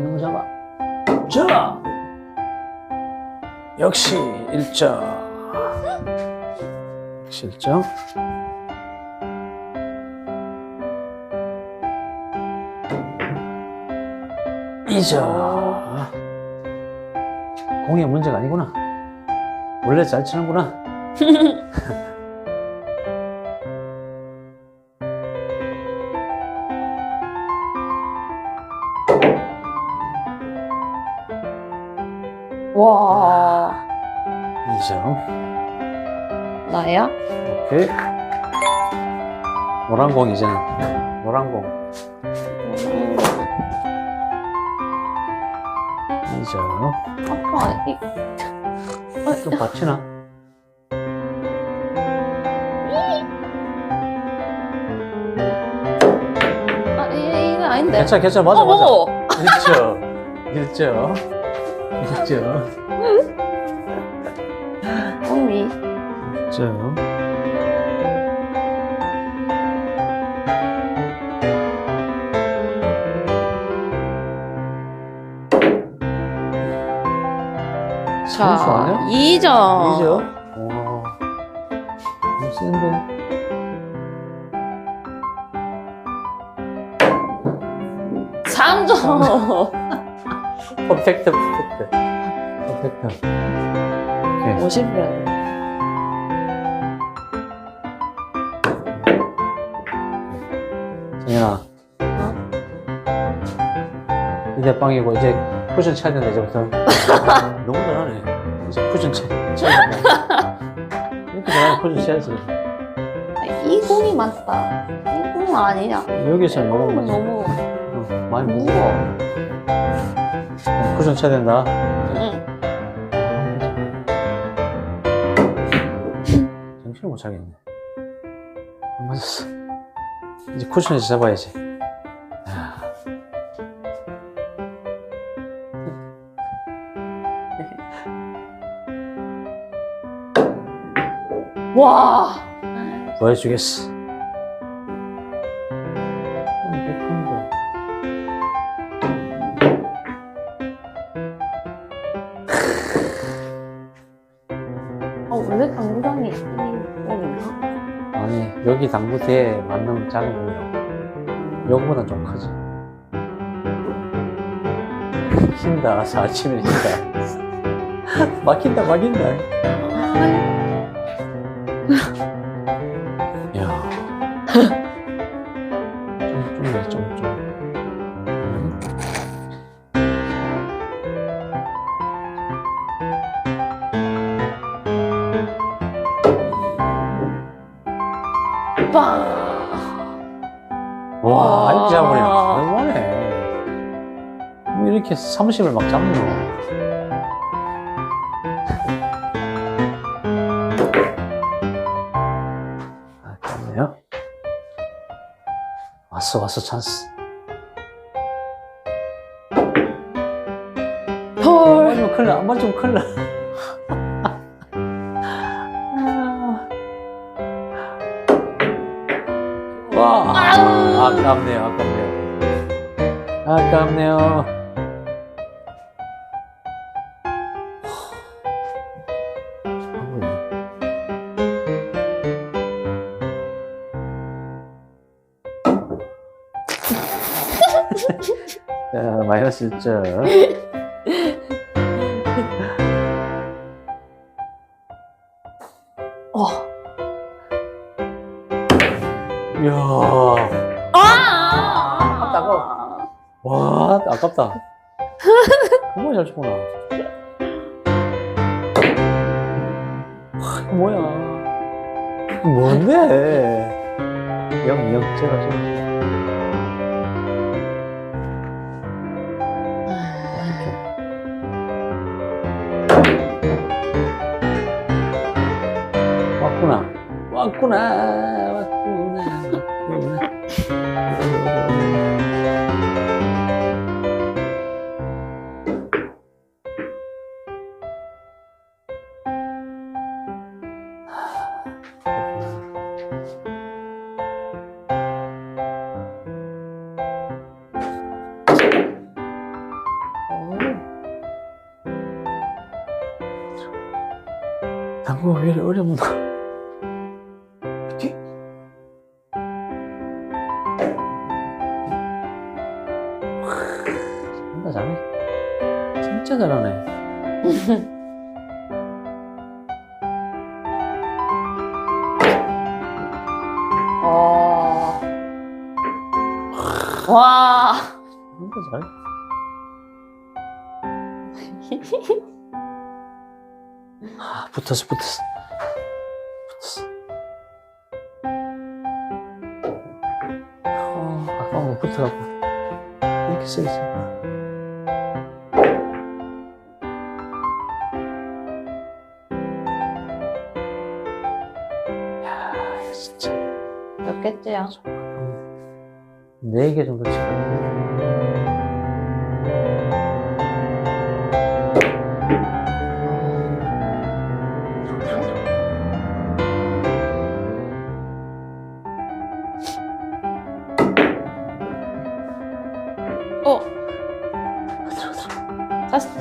너무 작아. 자! 역시 1점. 역시 1점. 이점 공의 문제가 아니구나. 원래 잘 치는구나. 나야? 오케이. 노란 공 이제는. 노란 공. 2점. 아빠, 이, 좀 받치나? 아, 이, 이거 아닌데. 괜찮아, 괜찮아. 맞아, 어, 맞아. 어. 1점. 1점. 1점. 1점. 선수 자, 아니야? 2점. 2점. 와. 너무 센데. 삼점 퍼펙트, 퍼펙트. 퍼펙트. 오케이. 50분. 정연아. 이대 빵이고 이제 쿠션 쳐야 된다 이제부터. 너무 잘하네. 이제 쿠션 쳐. 쳐야 된다. 이렇게 잘하면 쿠션 쳐야지. 아, 이 공이 맞다. 이 공 아니야. 여기서 이 너무 많이, 너무. 어, 많이 무거워. 어, 쿠션 쳐야 된다. 응. 정신을 못 차겠네. 안 맞았어. 이제 쿠션에서 잡아야지. 아. 와. 보여주겠어. 여기 당구대에 맞는 작은 공이라고. 요거보다 좀 크지. 알아서 아침에 흰다. 막힌다 막힌다. 빵. 와, 이렇게 잡아버리네. 와. 너무하네. 뭐 이렇게 30을 막 잡노. 아깝네요. 왔어, 왔어, 찬스. 안 헐. 맞으면 큰일 나, 안 맞으면 큰일 나. 와, 아우. 아깝네요, 아깝네요. 아깝네요. 자, 마이너스 1점. 아깝다. 정말 잘 이거 뭐야. 뭔데? 영, 영, 제가 좀. 왔 당구가 왜 이렇게 어렵나? 뒤. 진짜 잘해. 진짜 잘하네. 어. 와. 진짜 잘해. 아, 붙었어, 붙었어. 붙었어. 어, 아까 못 붙어갖고. 이렇게 써 있어. 야, 이거 진짜. 몇 개째야? 네 개 정도 치고.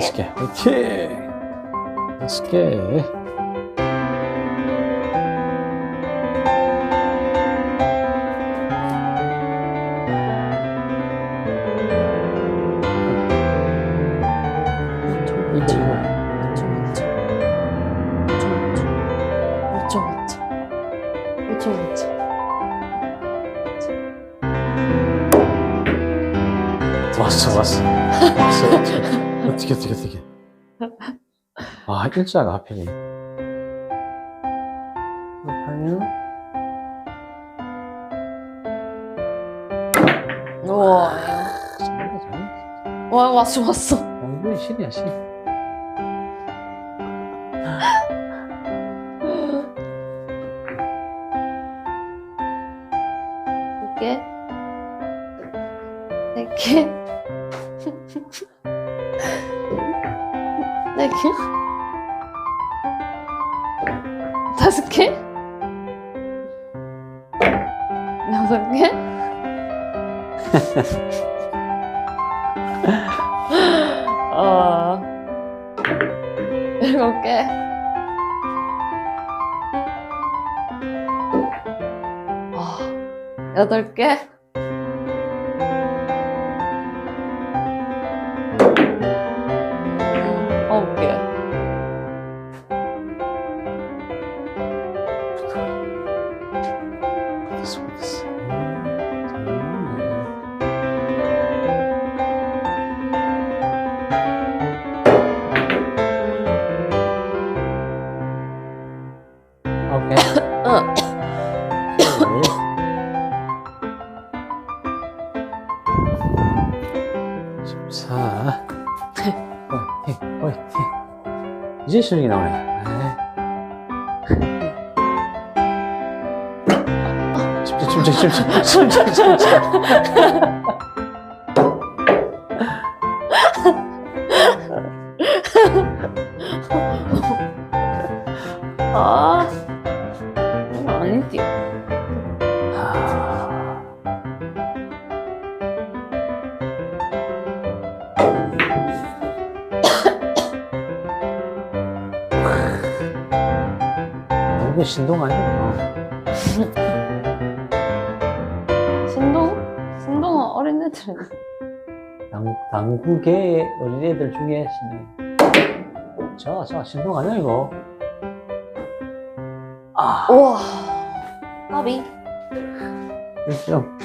개. 화이팅! 오천 오천. 왔어, 왔어. 왔어, 어떻게, 어떻게, 어떻게. 아, 일자가 하필이. 하면, 우와. 와 왔어 왔어. 공부의 신이야, 신. 개. 네 개. 다섯 개. 여섯 개. 어. 일곱 개. 아, 여덟 개. 실력이 나오네. 집중, 집중, 집중, 집중. 아, 이거 신동 아니야? 신동? 신동은 어린 애들. 당, 당구계 어린애들 중에 신동. 자, 자, 신동 아니야, 이거? 아, 우와. 까비. 1점.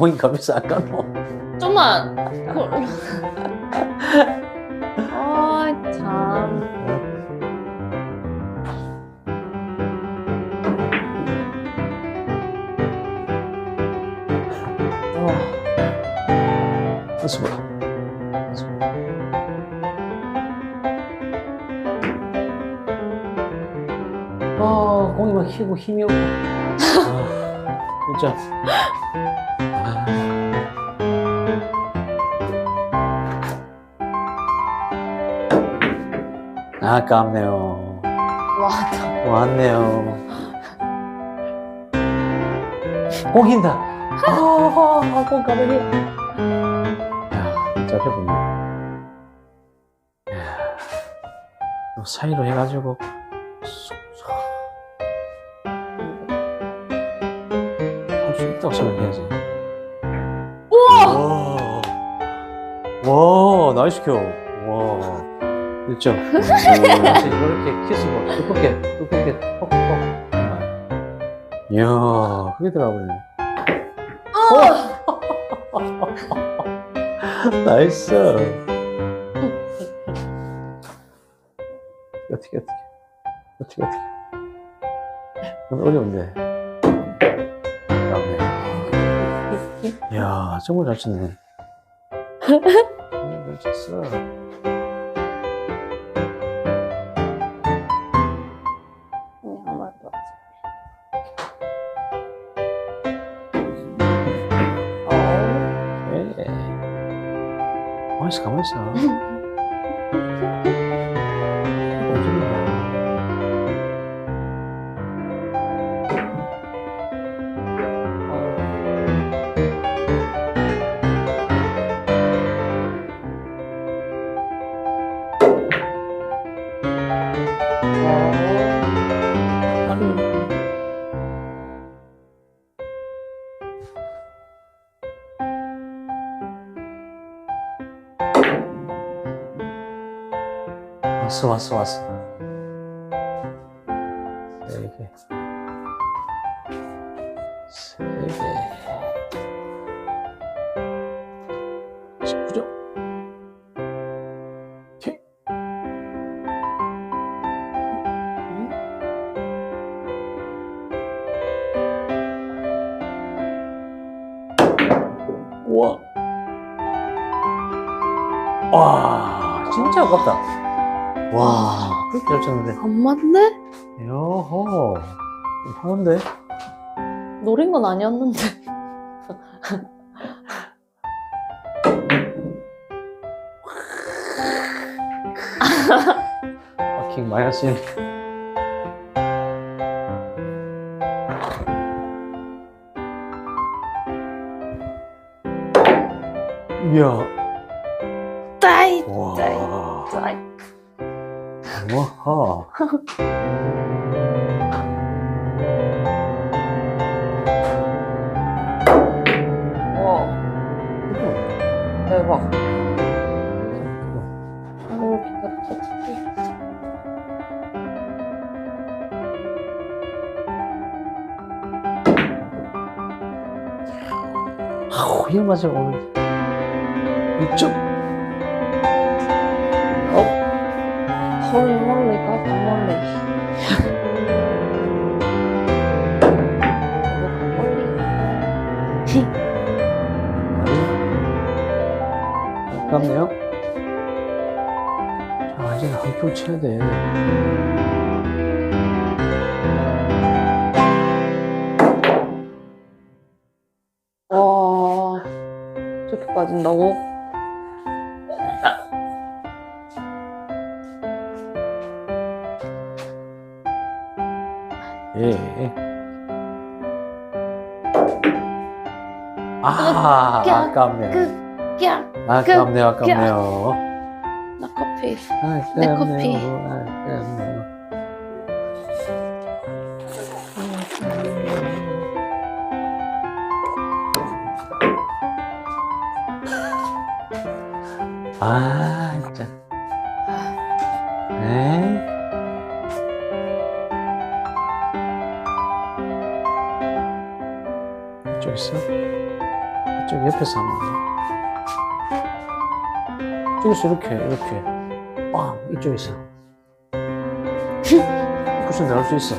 공이 가면서 아까 뭐. 좀만. 아, 참. 와. 수고. 아, 공이 막 휘고 힘이 없고. 아, 진짜. 아. 아깝네요. 와, 나- 왔네요. 공 흰다. 아, 공 가만히. 야, 진짜 해보네. 야, 또 사이로 해가지고. 있다고 생각해야지. 우와! 와, 나이스 켜. 와. 1점. 이렇게 키스고 두껍게, 두껍게 톡톡. 이야, 그게 들어가버리네. 나이스. 어떻게, 어떻게. 어떻게, 어떻게. 어려운데. 정말 잘 쳤네. 음, 잘 쳤어. 아무것도 어. 예. 가만히 있어, 가만히 있어. 왔어, 왔어, 왔어. 세 개. 세 개. 19점. 오케이. 우와. 와, 진짜 아깝다. 와, 그렇게 잘 쳤는데. 안 맞네? 요호, 하는데? 노린 건 아니었는데. 마킹 마이너스 1. 이야, 와, 대박. 기가 차지. 아우, 이거 맞아, 오늘. 이쪽. 자, 이제 한표 쳐야 돼. 와, 저렇게 빠진다고? 예. 아, 야, 아깝네요, 아깝네요. 나 커피. 아깝네요. 내 커피. 아깝네요. 아, 진짜. 에? 이쪽 있어? 이쪽 옆에서 돼. 이쪽에서 이렇게, 이렇게. 빵! 이쪽에서. 쿠션 나올 수 있어.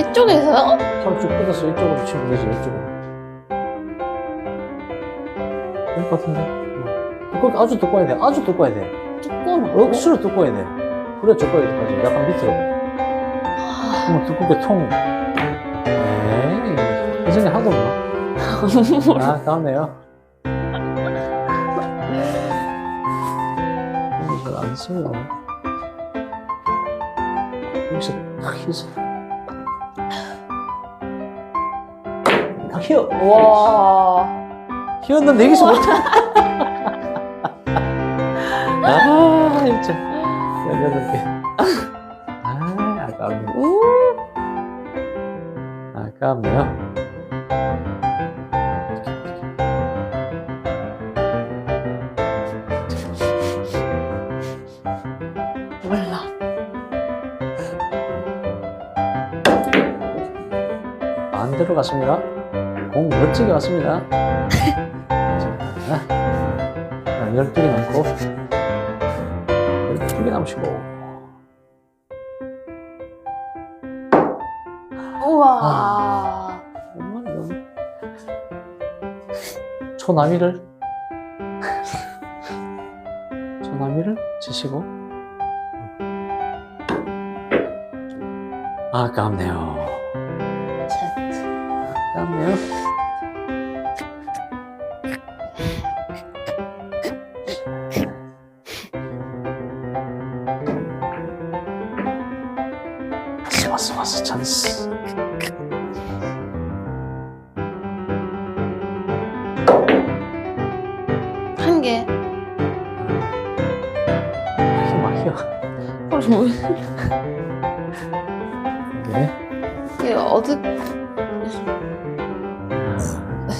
이쪽에서요? 삼쭉 뜯어서 이쪽으로 치면 되지, 이쪽으로. 될것 같은데? 어. 두껍게, 아주 두꺼워야 돼. 아주 두꺼워야 돼. 조금. 억수로 두꺼워야 돼. 그래, 두꺼워야지. 약간 밑으로. 아, 한번 두껍게 통. 에이, 예전에 하도 뭐. 아, 다음에요. 써요. 여기서 탁 해서. 히어. 와. 히었는데 여기서 못해. 아, 진짜. 열여덟 개. 아, 아깝네. 우. 아깝네요. 안 들어갔습니다. 공 멋지게. 자, 자, 12개 남고, 12개 남으시고, 우와. 정말 너무 초나미를 초나미를 치시고 아깝네요 아깝네요 왔어 왔어 찬스 한 개. 막혀 막혀 그럼 뭐, 네. 이게 어디,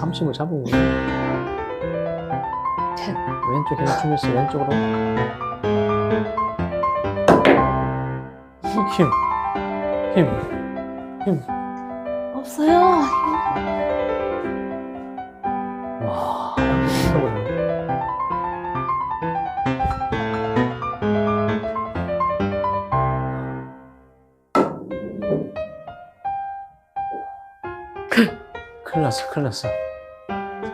30을 잡은 거 왼쪽 힘 주면서 왼쪽으로 힘, 힘, 힘. 없어요. 와, 미쳐버려. 큰일 났어, 큰일 났어.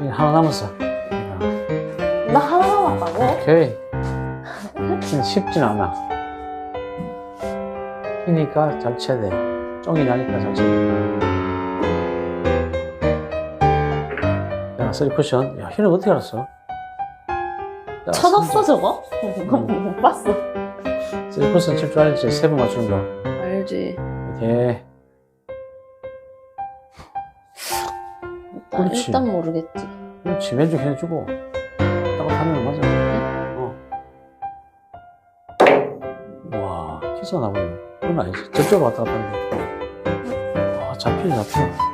이제 하나 남았어. 나 하나 남았다고? 오케이. 근데 쉽진 않아. 휘니까 잘 쳐야 돼. 쫑이 나니까 잘 쳐야 돼. 야, 쓰리 쿠션. 야, 휘는 어떻게 알았어? 야, 찾았어, 저거? 못 봤어. 쓰리 쿠션 칠줄 알지? 세 번 맞추는 거. 알지. 오 케이. 일단, 그렇지. 일단 모르겠지. 그렇지. 왼쪽 해주고. 딱 하는 거 맞아. 어. 와, 키스가 나보네. 그건 아니지. 저쪽으로 왔다 갔다 하는데. 와, 잡히네, 잡혀.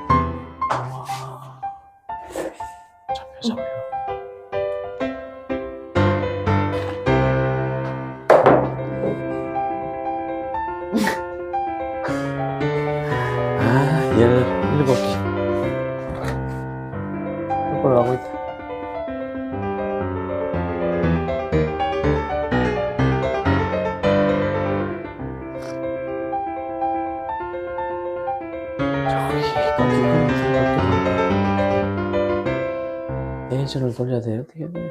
레이저를 돌려야 돼 어떻게 해야 돼?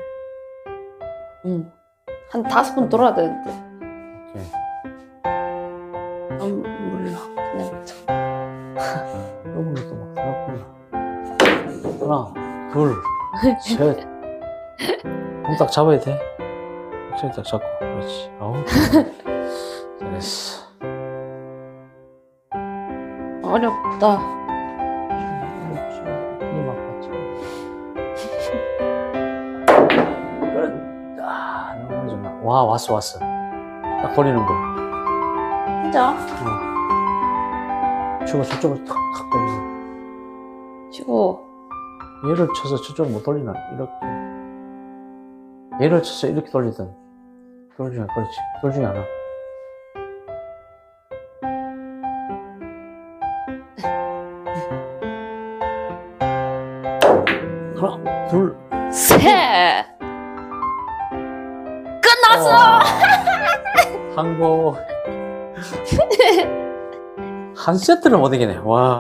응. 한 다섯 번 돌아야 되는데. 오케이 아, 몰라. 그냥 쳐. 더블로 또막 생각보다 하나 둘셋 몸딱 잡아야 돼 확실히 딱 잡고 그렇지 아우 잘했어 어렵다. 와 왔어 왔어. 딱 돌리는 거. 진짜? 주고 저쪽으로 탁탁 돌리고. 치고. 얘를 쳐서 저쪽으로 못 돌리나? 이렇게. 얘를 쳐서 이렇게 돌리든. 둘 중에 그렇지. 둘 중에 하나 항복 한 세트를 못 이기네. 와